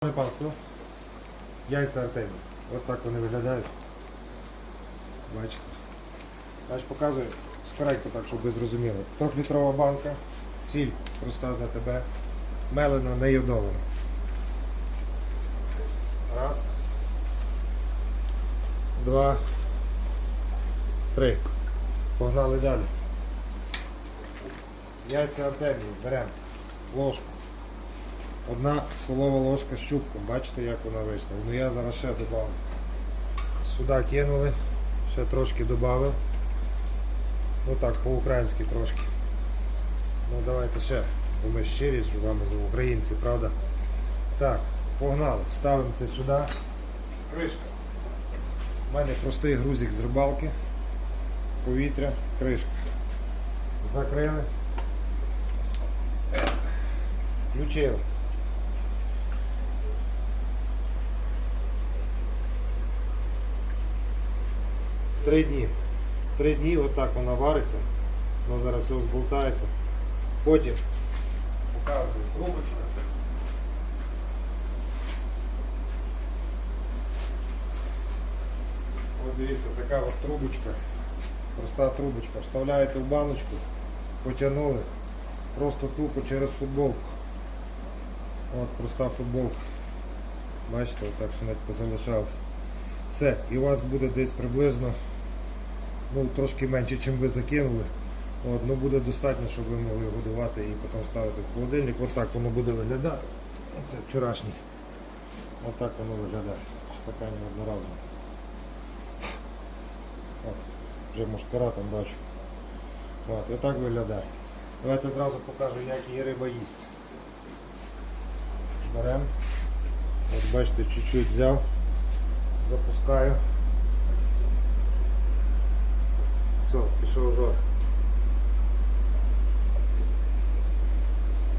Панство, яйця Артемій. От так вони виглядають. Бачите. Значить, показую скоренько так, щоб ви зрозуміли. Трьохлітрова банка, сіль проста за тебе, мелена, не йодована. Раз. Два. Три. Погнали далі. Яйця Артемії. Беремо ложку. Одна столова ложка з щупком, бачите, як вона вийшла. Ну я зараз ще додав. Сюди кинули, ще трошки додав. Ну так, по-українськи трошки. Ну давайте ще, бо ми щирі з вами українці, правда? Так, погнали, ставимо це сюди. Кришка. У мене простий грузик з рибалки. Повітря, кришка. Закрили. Включили. Три дні. Три дні отак вона вариться. Воно зараз все зболтається. Потім показую трубочка. От дивіться, така от трубочка. Проста трубочка. Вставляєте в баночку, потягнули. Просто тупо через футболку. От проста футболка. Бачите, отак що навіть позалишалося. Все, і у вас буде десь приблизно ну, трошки менше, ніж ви закинули. От, ну буде достатньо, щоб ви могли годувати і потім ставити в холодильник. От так воно буде виглядати. Це вчорашній. От так воно виглядає. В стакані одноразово. Вже мушкара там бачу. От, і так виглядає. Давайте одразу покажу, як її риба їсть. Беремо. От бачите, чуть-чуть взяв, запускаю. Все, пішов жор.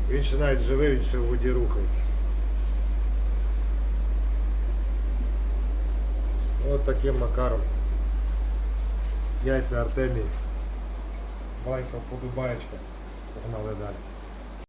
Він ще навіть живий, він ще в воді рухається. Ось таким макаром. Яйця Артемії. Маленька вподобаєчка. Погнали далі.